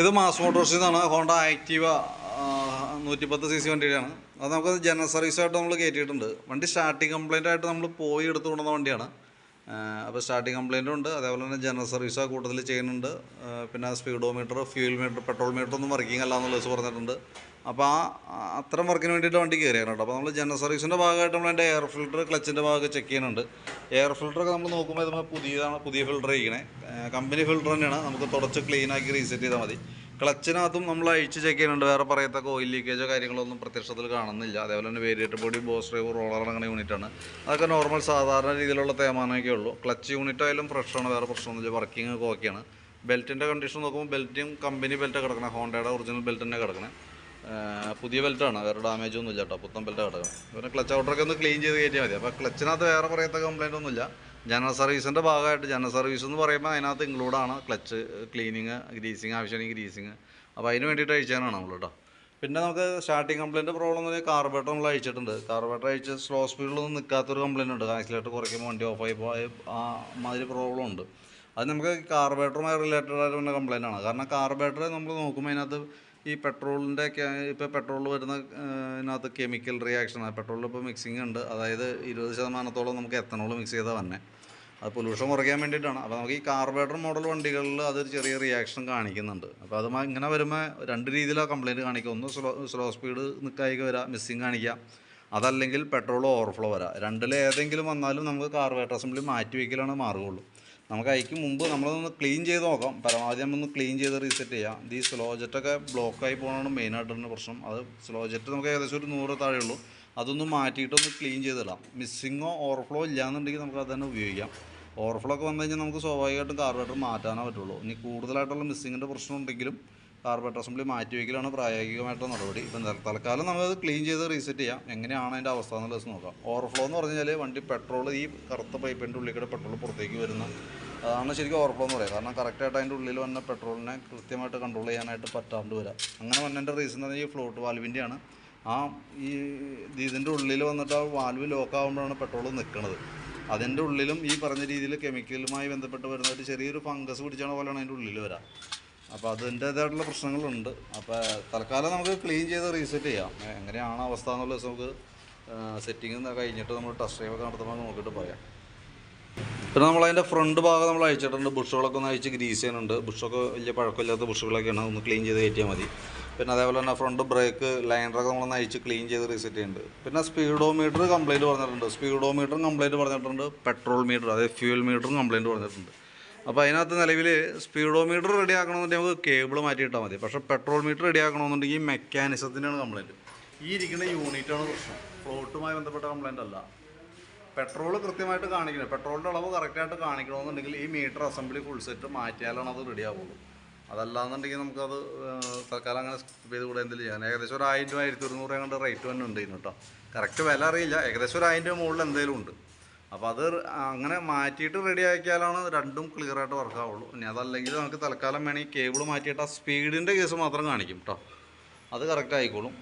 ഇത് മാസ് മോട്ടോഴ്സിൽ നിന്നാണ് ഹോണ്ട ആക്റ്റീവ നൂറ്റിപ്പത്ത് സി സി വണ്ടിയാണ് അത് നമുക്ക് ജനറൽ സർവീസായിട്ട് നമ്മൾ കയറ്റിയിട്ടുണ്ട് വണ്ടി സ്റ്റാർട്ടിങ് കംപ്ലൈന്റ് ആയിട്ട് നമ്മൾ പോയി എടുത്തു കൊണ്ടുവന്ന വണ്ടിയാണ്. അപ്പോൾ സ്റ്റാർട്ടിങ് കംപ്ലൈന്റും ഉണ്ട്. അതേപോലെ തന്നെ ജനറൽ സർവീസ് ആ കൂട്ടത്തിൽ ചെയ്യുന്നുണ്ട്. പിന്നെ പിന്നെ speedometer fuel meter petrol meter ഒന്നും വർക്കിംഗ് അല്ല എന്നുള്ളത് പറഞ്ഞിട്ടുണ്ട്. അപ്പോൾ ആ അത്തരം വർക്കിന് വേണ്ടിയിട്ട് വണ്ടി കയറിയാണ് കേട്ടോ. അപ്പോൾ നമ്മൾ ജനറൽ സർവീസിന്റെ ഭാഗമായിട്ട് നമ്മൾ അതിന്റെ എയർ ഫിൽറ്റർ ക്ലച്ചിന്റെ ഭാഗമൊക്കെ ചെക്ക് ചെയ്യുന്നുണ്ട്. എയർ ഫിൽറ്ററൊക്കെ നമ്മൾ നോക്കുമ്പോൾ നമ്മൾ പുതിയതാണ് പുതിയ ഫിൽറ്റർ ഇരിക്കണേ കമ്പനി ഫിൽറ്റർ തന്നെയാണ്. നമുക്ക് തുടച്ച് ക്ലീൻ ആക്കി റീസെറ്റ് ചെയ്താൽ മതി. ക്ലച്ചിനകത്തും നമ്മൾ അഴിച്ച് ചെക്ക് ചെയ്യുന്നുണ്ട്. വേറെ പറയത്തക്ക ഓയിൽ ലീക്കേജോ കാര്യങ്ങളോ ഒന്നും പ്രത്യക്ഷത്തിൽ കാണുന്നില്ല. അതേപോലെ തന്നെ variator body boss drive roller അങ്ങനെ യൂണിറ്റാണ് അതൊക്കെ നോർമൽ സാധാരണ രീതിയിലുള്ള തേമാനമൊക്കെ ഉള്ളൂ. ക്ലച്ച് യൂണിറ്റ് ആയാലും ഫ്രഷാണ് വേറെ പ്രശ്നമൊന്നുമില്ല വർക്കിംഗ് ഒക്കെ ഓക്കെയാണ് ബെൽറ്റിന്റെ കണ്ടീഷൻ നോക്കുമ്പോൾ ബെൽറ്റും കമ്പനി ബെൽറ്റ് കിടക്കണേ. ഹോണ്ടയുടെ ഒറിജിനൽ ബെൽറ്റ് തന്നെ കിടക്കണേ. പുതിയ ബെൽറ്റാണ് വേറെ ഡാമേജ് ഒന്നുമില്ല കേട്ടോ പുത്തൻ ബെൽറ്റ് കിടക്കണം. പിന്നെ ക്ലച്ച് ഔട്ടറൊക്കെ ഒന്ന് ക്ലീൻ ചെയ്ത് കയറ്റിയാൽ മതി. അപ്പോൾ ക്ലച്ചിനകത്ത് വേറെ പറയത്തക്ക കംപ്ലൈന്റ് ഒന്നുമില്ല. ജനറൽ സർവീസിന്റെ ഭാഗമായിട്ട് ജനറൽ സർവീസ് എന്ന് പറയുമ്പോൾ അതിനകത്ത് ഇൻക്ലൂഡാണ് ക്ലച്ച് ക്ലീനിങ് ഗ്രീസിങ് ആവശ്യമാണെങ്കിൽ ഗ്രീസിങ് അപ്പോൾ അതിന് വേണ്ടിയിട്ട് അയച്ചാനാണ് നമ്മൾ കേട്ടോ പിന്നെ നമുക്ക് സ്റ്റാർട്ടിങ് കംപ്ലൈന്റ് പ്രോബ്ലം എന്ന് പറഞ്ഞാൽ കാർബേറ്റർ നമ്മൾ അയച്ചിട്ടുണ്ട്. കാർബേറ്റർ അയച്ച് സ്ലോ സ്പീഡിലൊന്നും നിൽക്കാത്തൊരു കംപ്ലൈന്റ് ഉണ്ട്. ആക്സിലേറ്റർ കുറയ്ക്കുമ്പോൾ വണ്ടി ഓഫായി പോയി ആ മാതിരി പ്രോബ്ലം ഉണ്ട്. അത് നമുക്ക് കാർബേറ്ററുമായി റിലേറ്റഡ് ആയിട്ട് വന്ന കംപ്ലൈന്റ് ആണ്. കാരണം കാർബേറ്റർ നമ്മൾ നോക്കുമ്പോൾ അതിനകത്ത് ഈ പെട്രോളിന്റെ ഇപ്പോൾ പെട്രോൾ വരുന്ന ഇതിനകത്ത് കെമിക്കൽ റിയാക്ഷനാണ് പെട്രോളിൽ ഇപ്പോൾ മിക്സിംഗ് ഉണ്ട്. അതായത് ഇരുപത് ശതമാനത്തോളം നമുക്ക് എത്തനോൾ മിക്സ് ചെയ്താൽ തന്നെ അത് പൊല്യൂഷൻ കുറയ്ക്കാൻ വേണ്ടിയിട്ടാണ്. അപ്പോൾ നമുക്ക് ഈ കാർബേറ്റർ മോഡൽ വണ്ടികളിൽ അതൊരു ചെറിയ റിയാക്ഷൻ കാണിക്കുന്നുണ്ട്. അപ്പോൾ അത് ഇങ്ങനെ വരുമ്പോൾ രണ്ട് രീതിയിലാണ് കംപ്ലയിന്റ് കാണിക്കുക. ഒന്ന് സ്ലോ സ്ലോ സ്പീഡ് നിൽക്കായിക വരാം മിസ്സിങ് കാണിക്കുക അതല്ലെങ്കിൽ പെട്രോൾ ഓവർഫ്ലോ വരാം. രണ്ടിൽ ഏതെങ്കിലും വന്നാലും നമുക്ക് കാർബേറ്റർ അസംബ്ലി മാറ്റി വയ്ക്കലാണ് മാർഗമുള്ളൂ നമുക്ക് അതിക്ക് മുമ്പ് നമ്മളൊന്ന് ക്ലീൻ ചെയ്ത് നോക്കാം. പരമാവധി നമ്മളൊന്ന് ക്ലീൻ ചെയ്ത് റീസെറ്റ് ചെയ്യാം. ഇത് ഈ സ്ലോ ജെറ്റൊക്കെ ബ്ലോക്കായി മെയിനായിട്ട് മെയിനായിട്ടുള്ള പ്രശ്നം. അത് സ്ലോ ജെറ്റ് നമുക്ക് ഏകദേശം ഒരു നൂറ് താഴെ ഉള്ളൂ. അതൊന്ന് മാറ്റിയിട്ടൊന്ന് ക്ലീൻ ചെയ്തിടാം മിസ്സിങ്ങോ ഓവർഫ്ലോ ഇല്ലാന്നുണ്ടെങ്കിൽ നമുക്ക് അത് തന്നെ ഉപയോഗിക്കാം. ഓവർഫ്ലോ ഒക്കെ വന്നു കഴിഞ്ഞാൽ നമുക്ക് സ്വാഭാവികമായിട്ടും കാർബറേറ്റർ മാറ്റാനേ പറ്റുള്ളൂ. ഇനി കൂടുതലായിട്ടുള്ള മിസ്സിങ്ങിന്റെ പ്രശ്നം ഉണ്ടെങ്കിലും കാർബറേറ്റർ അസംബ്ലി മാറ്റി വയ്ക്കലാണ് പ്രായോഗികമായിട്ടുള്ള നടപടി. ഇപ്പം തൽ- തൽക്കാലം നമുക്കത് ക്ലീൻ ചെയ്ത് റീസെറ്റ് ചെയ്യാം. എങ്ങനെയാണ് അതിന്റെ അവസ്ഥ എന്നുള്ളത് നോക്കാം. ഓവർഫ്ലോ എന്ന് പറഞ്ഞാൽ വണ്ടി പെട്രോൾ ഈ കറുത്ത പൈപ്പിന്റെ ഉള്ളിൽ കൂടെ പെട്രോൾ പുറത്തേക്ക് വരുന്ന അതാണ് ശരിക്കും ഓവർഫ്ലോ എന്ന് പറയുക. കാരണം കറക്റ്റായിട്ട് അതിന്റെ ഉള്ളിൽ വന്ന പെട്രോളിനെ കൃത്യമായിട്ട് കൺട്രോൾ ചെയ്യാനായിട്ട് പറ്റാണ്ട് വരാം. അങ്ങനെ വന്നതിന്റെ റീസൺ എന്ന് പറഞ്ഞാൽ ഈ ഫ്ലോട്ട് വാൽവിന്റെയാണ് ആ ഈ ഇതിന്റെ ഉള്ളിൽ വന്നിട്ട് ആ വാൽവ് ലോക്ക് ആകുമ്പോഴാണ് പെട്രോൾ നിൽക്കുന്നത് അതിന്റെ ഉള്ളിലും ഈ പറഞ്ഞ രീതിയിൽ കെമിക്കലുമായി ബന്ധപ്പെട്ട് വരുന്ന ഒരു ചെറിയൊരു ഫംഗസ് പിടിച്ചാണ് പോലെയാണ് അതിന്റെ ഉള്ളിൽ വരാം. അപ്പോൾ അതിന്റേതായിട്ടുള്ള പ്രശ്നങ്ങളുണ്ട്. അപ്പോൾ തൽക്കാലം നമുക്ക് ക്ലീൻ ചെയ്ത് റീസെറ്റ് ചെയ്യാം. എങ്ങനെയാണ് അവസ്ഥ എന്നുള്ള ദിവസം നമുക്ക് സെറ്റിംഗ് കഴിഞ്ഞിട്ട് നമ്മൾ ടെസ്റ്റ് ഡ്രൈവ് ഒക്കെ നടത്തുമ്പോൾ നോക്കിയിട്ട് പറയാം. പിന്നെ നമ്മൾ അതിന്റെ ഫ്രണ്ട് ഭാഗം നമ്മൾ അയച്ചിട്ടുണ്ട് ബുഷുകളൊക്കെ ഒന്ന് അയച്ച് ഗ്രീസ് ചെയ്യുന്നുണ്ട്. ബുഷൊക്കെ വലിയ പഴക്കമില്ലാത്ത ബുഷുകളൊക്കെയാണ്. ഒന്ന് ക്ലീൻ ചെയ്ത് കയറ്റിയാൽ മതി. പിന്നെ അതേപോലെ തന്നെ ഫ്രണ്ട് ബ്രേക്ക് ലൈനറൊക്കെ നമ്മളൊന്ന് അയച്ച് ക്ലീൻ ചെയ്ത് റീസെറ്റ് ചെയ്യുന്നുണ്ട്. പിന്നെ സ്പീഡോമീറ്റർ കംപ്ലൈന്റ് പറഞ്ഞിട്ടുണ്ട്. സ്പീഡോമീറ്ററും കംപ്ലൈന്റ് പറഞ്ഞിട്ടുണ്ട്. പെട്രോൾ മീറ്റർ അതായത് ഫ്യൂൽ മീറ്ററും കംപ്ലൈന്റ് പറഞ്ഞിട്ടുണ്ട്. അപ്പോൾ അതിനകത്ത് നിലവിൽ സ്പീഡോമീറ്റർ റെഡി ആക്കണമെന്നുണ്ടെങ്കിൽ നമുക്ക് കേബിൾ മാറ്റിയിട്ടാൽ മതി. പക്ഷേ പെട്രോൾ മീറ്റർ റെഡി ആക്കണമെന്നുണ്ടെങ്കിൽ ഈ മെക്കാനിസത്തിന്റെയാണ് കംപ്ലയിന്റ് ഈ ഇരിക്കുന്ന യൂണിറ്റാണ് പ്രശ്നം. ഫ്ലോട്ടുമായി ബന്ധപ്പെട്ട കംപ്ലയിന്റ് അല്ല. പെട്രോൾ കൃത്യമായിട്ട് കാണിക്കണം. പെട്രോളിന്റെ അളവ് കറക്റ്റായിട്ട് കാണിക്കണമെന്നുണ്ടെങ്കിൽ ഈ മീറ്റർ അസംബ്ലി ഫുൾ സെറ്റ് മാറ്റിയാലാണ് അത് റെഡി ആവുള്ളൂ അതല്ലാന്നുണ്ടെങ്കിൽ നമുക്കത് തൽക്കാലം അങ്ങനെ സ്കിപ്പ് ചെയ്ത് കൂടെ എന്തെങ്കിലും ചെയ്യാൻ ഏകദേശം ഒരു ആയിരം രൂപ ആയിരത്തി ഒരുന്നൂറ് കണ്ട് റേറ്റ് തന്നെ ഉണ്ട് കേട്ടോ. കറക്റ്റ് വില അറിയില്ല. ഏകദേശം ഒരു ആയിരം രൂപ മുകളിൽ എന്തെങ്കിലും ഉണ്ട്. അപ്പോൾ അത് അങ്ങനെ മാറ്റിയിട്ട് റെഡി ആക്കിയാലാണ് രണ്ടും ക്ലിയർ ആയിട്ട് വർക്ക് ആവുള്ളൂ. ഇനി അതല്ലെങ്കിൽ നമുക്ക് തൽക്കാലം വേണമെങ്കിൽ കേബിൾ മാറ്റിയിട്ട് ആ സ്പീഡിന്റെ കേസ് മാത്രം കാണിക്കും കേട്ടോ അത് കറക്റ്റ് ആയിക്കോളും.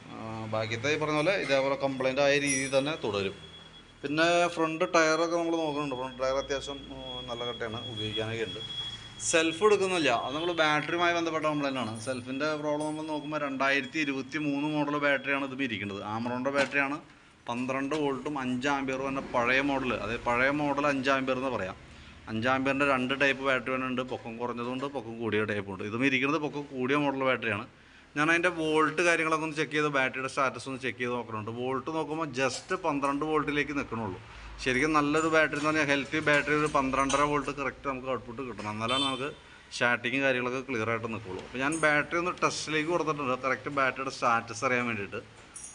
ബാക്കിയത്തെ ഈ പറഞ്ഞ പോലെ ഇതേപോലെ കംപ്ലൈന്റ് ആയ രീതിയിൽ തന്നെ തുടരും. പിന്നെ ഫ്രണ്ട് ടയറൊക്കെ നമ്മൾ നോക്കുന്നുണ്ട്. ഫ്രണ്ട് ടയർ അത്യാവശ്യം നല്ല കട്ടയാണ് ഉപയോഗിക്കാനൊക്കെ ഉണ്ട്. സെൽഫ് എടുക്കുന്നില്ല. അത് നമ്മൾ ബാറ്ററിയുമായി ബന്ധപ്പെട്ട കംപ്ലൈന്റ് ആണ്. സെൽഫിന്റെ പ്രോബ്ലം നമ്മൾ നോക്കുമ്പോൾ രണ്ടായിരത്തി ഇരുപത്തി മൂന്ന് മോഡൽ ബാറ്ററിയാണ് ഇതിപ്പോൾ ഇരിക്കുന്നത്. ആമറോണിന്റെ ബാറ്ററിയാണ് പന്ത്രണ്ട് വോൾട്ടും അഞ്ച് ആംബിയറും തന്നെ പഴയ മോഡൽ അതായത് പഴയ മോഡൽ അഞ്ച് ആംബിയർ എന്ന് പറയാം. അഞ്ചാമ്പിയറിന്റെ രണ്ട് ടൈപ്പ് ബാറ്ററി തന്നെ ഉണ്ട് പൊക്കം കുറഞ്ഞതുകൊണ്ട് പൊക്കം കൂടിയ ടൈപ്പുണ്ട് ഇതും ഇരിക്കുന്നത് പൊക്കം കൂടിയ മോഡൽ ബാറ്ററിയാണ്. ഞാൻ അതിന്റെ വോൾട്ട് കാര്യങ്ങളൊക്കെ ഒന്ന് ചെക്ക് ചെയ്ത് ബാറ്ററിയുടെ സ്റ്റാറ്റസ് ഒന്ന് ചെക്ക് ചെയ്ത് നോക്കുന്നുണ്ട് വോൾട്ട് നോക്കുമ്പോൾ ജസ്റ്റ് പന്ത്രണ്ട് വോൾട്ടിലേക്ക് നിൽക്കണുള്ളൂ ശരിക്കും നല്ലൊരു ബാറ്ററി എന്ന് പറഞ്ഞാൽ ഹെൽത്തി ബാറ്ററി ഒരു പന്ത്രണ്ടര വോൾട്ട് കറക്റ്റ് നമുക്ക് ഔട്ട്പുട്ട് കിട്ടണം. എന്നാലാണ് നമുക്ക് സ്റ്റാർട്ടിങ്ങും കാര്യങ്ങളൊക്കെ ക്ലിയർ ആയിട്ട് നിൽക്കുള്ളൂ അപ്പോൾ ഞാൻ ബാറ്ററി ഒന്ന് ടെസ്റ്റിലേക്ക് കൊടുത്തിട്ടുണ്ട്. കറക്റ്റ് ബാറ്ററിയുടെ സ്റ്റാറ്റസ് അറിയാൻ വേണ്ടിയിട്ട്.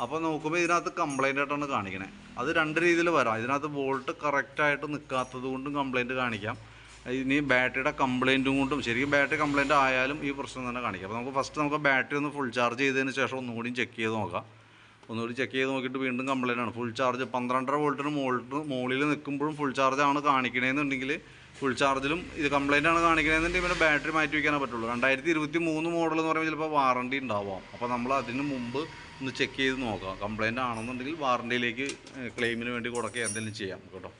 അപ്പോൾ നോക്കുമ്പോൾ ഇതിനകത്ത് കംപ്ലൈന്റ് ആയിട്ടാണ് കാണിക്കണേ. അത് രണ്ട് രീതിയിൽ വരാം. ഇതിനകത്ത് വോൾട്ട് കറക്റ്റായിട്ട് നിൽക്കാത്തത് കൊണ്ടും കംപ്ലൈന്റ് കാണിക്കാം. ഇനി ബാറ്ററിയുടെ കംപ്ലൈന്റും കൊണ്ടും ശരിക്കും ബാറ്ററി കംപ്ലൈന്റ് ആയാലും ഈ പ്രശ്നം തന്നെ കാണിക്കാം. അപ്പോൾ നമുക്ക് ഫസ്റ്റ് നമുക്ക് ബാറ്ററി ഒന്ന് ഫുൾ ചാർജ് ചെയ്തതിന് ശേഷം ഒന്നുകൂടി ചെക്ക് ചെയ്ത് നോക്കാം. ഒന്നുകൂടി ചെക്ക് ചെയ്ത് നോക്കിയിട്ട് വീണ്ടും കംപ്ലൈന്റ് ആണ്. ഫുൾ ചാർജ് പന്ത്രണ്ടര വോൾട്ടിന് മുകളിൽ മുകളിൽ നിൽക്കുമ്പോഴും ഫുൾ ചാർജ് ആണ് കാണിക്കണേന്നുണ്ടെങ്കിൽ ഫുൾ ചാർജിലും ഇത് കംപ്ലൈന്റ് ആണ് കാണിക്കണേന്നുണ്ടെങ്കിൽ പിന്നെ ബാറ്ററി മാറ്റി വയ്ക്കാനേ പറ്റുള്ളൂ. രണ്ടായിരത്തി ഇരുപത്തി മൂന്ന് മോഡൽ എന്ന് പറയുമ്പോൾ ചിലപ്പോൾ വാറണ്ടി ഉണ്ടാവാം. അപ്പോൾ നമ്മൾ അതിന് മുമ്പ് ഒന്ന് ചെക്ക് ചെയ്ത് നോക്കാം. കംപ്ലൈന്റ് ആണെന്നുണ്ടെങ്കിൽ വാറണ്ടിയിലേക്ക് ക്ലെയിമിന് വേണ്ടി കൊടുക്കുക എന്തെങ്കിലും ചെയ്യാം കേട്ടോ.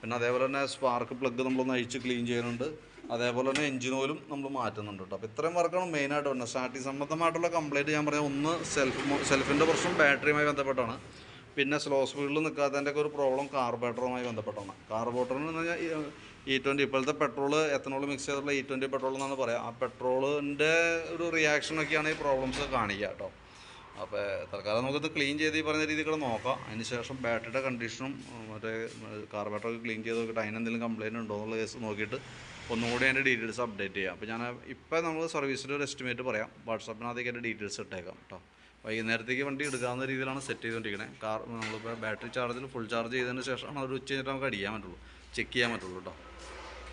പിന്നെ അതേപോലെ തന്നെ സ്പാർക്ക് പ്ലഗ് നമ്മളൊന്ന് അഴിച്ച് ക്ലീൻ ചെയ്യുന്നുണ്ട്. അതേപോലെ തന്നെ എഞ്ചിൻ ഓയിലും നമ്മൾ മാറ്റുന്നുണ്ട് കേട്ടോ. അപ്പോൾ ഇത്രയും വർക്കാണ് മെയിനായിട്ട് വരുന്നത് സ്റ്റാർട്ടിങ് സംബന്ധമായിട്ടുള്ള കംപ്ലൈന്റ് ഞാൻ പറയാം ഒന്ന് സെൽഫ് സെൽഫിന്റെ പ്രശ്നം ബാറ്ററിയുമായി ബന്ധപ്പെട്ടാണ്. പിന്നെ സ്ലോ സ്പീഡിൽ നിൽക്കാത്തതിന്റെയൊക്കെ ഒരു പ്രോബ്ലം കാർബേറ്ററുമായി ബന്ധപ്പെട്ടാണ്. കാർബോട്ടറിന് എന്ന് പറഞ്ഞാൽ ഇ ട്വന്റി ഇപ്പോഴത്തെ പെട്രോൾ എത്തനോൾ മിക്സ് ചെയ്തിട്ടുള്ള ഇ ട്വന്റി പെട്രോൾ എന്നാണ് പറയുക ആ പെട്രോളിന്റെ ഒരു റിയാക്ഷനൊക്കെയാണ് ഈ പ്രോബ്ലംസ് കാണിക്കുക കേട്ടോ. അപ്പോൾ തൽക്കാലം നമുക്കിത് ക്ലീൻ ചെയ്ത് ഈ പറഞ്ഞ രീതിയിൽ കൂടെ നോക്കാം. അതിന് ശേഷം ബാറ്ററിയുടെ കണ്ടീഷനും മറ്റേ കാർബേറ്ററൊക്കെ ക്ലീൻ ചെയ്ത് നോക്കിയിട്ട് അതിനെന്തെങ്കിലും കംപ്ലയിന്റ് ഉണ്ടോ എന്നുള്ള കേസ് നോക്കിയിട്ട് ഒന്നുകൂടി അതിന്റെ ഡീറ്റെയിൽസ് അപ്ഡേറ്റ് ചെയ്യാം. അപ്പോൾ ഞാൻ ഇപ്പം നമ്മൾ സർവീസിന്റെ ഒരു എസ്റ്റിമേറ്റ് പറയാം. വാട്സാപ്പിനകത്തേക്ക് എന്റെ ഡീറ്റെയിൽസ് ഇട്ടേക്കാം കേട്ടോ വൈകുന്നേരത്തേക്ക് വണ്ടി എടുക്കാവുന്ന രീതിയിലാണ് സെറ്റ് ചെയ്തുകൊണ്ടിരിക്കുന്നത് കാർ നമ്മളിപ്പോൾ ബാറ്ററി ചാർജിൽ ഫുൾ ചാർജ് ചെയ്തതിന് ശേഷമാണ് ഒരു ഉച്ച കഴിഞ്ഞിട്ട് നമുക്ക് അടിക്കാൻ പറ്റുള്ളൂ. ചെക്ക് ചെയ്യാൻ പറ്റുള്ളൂ കേട്ടോ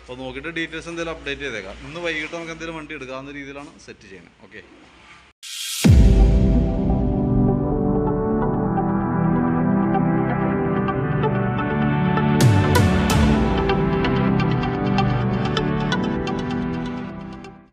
അപ്പോൾ നോക്കിയിട്ട് ഡീറ്റെയിൽസ് എന്തെങ്കിലും അപ്ഡേറ്റ് ചെയ്തേക്കാം. ഇന്ന് വൈകിട്ട് നമുക്ക് എന്തെങ്കിലും വണ്ടി എടുക്കാവുന്ന രീതിയിലാണ് സെറ്റ് ചെയ്യുന്നത് ഓക്കെ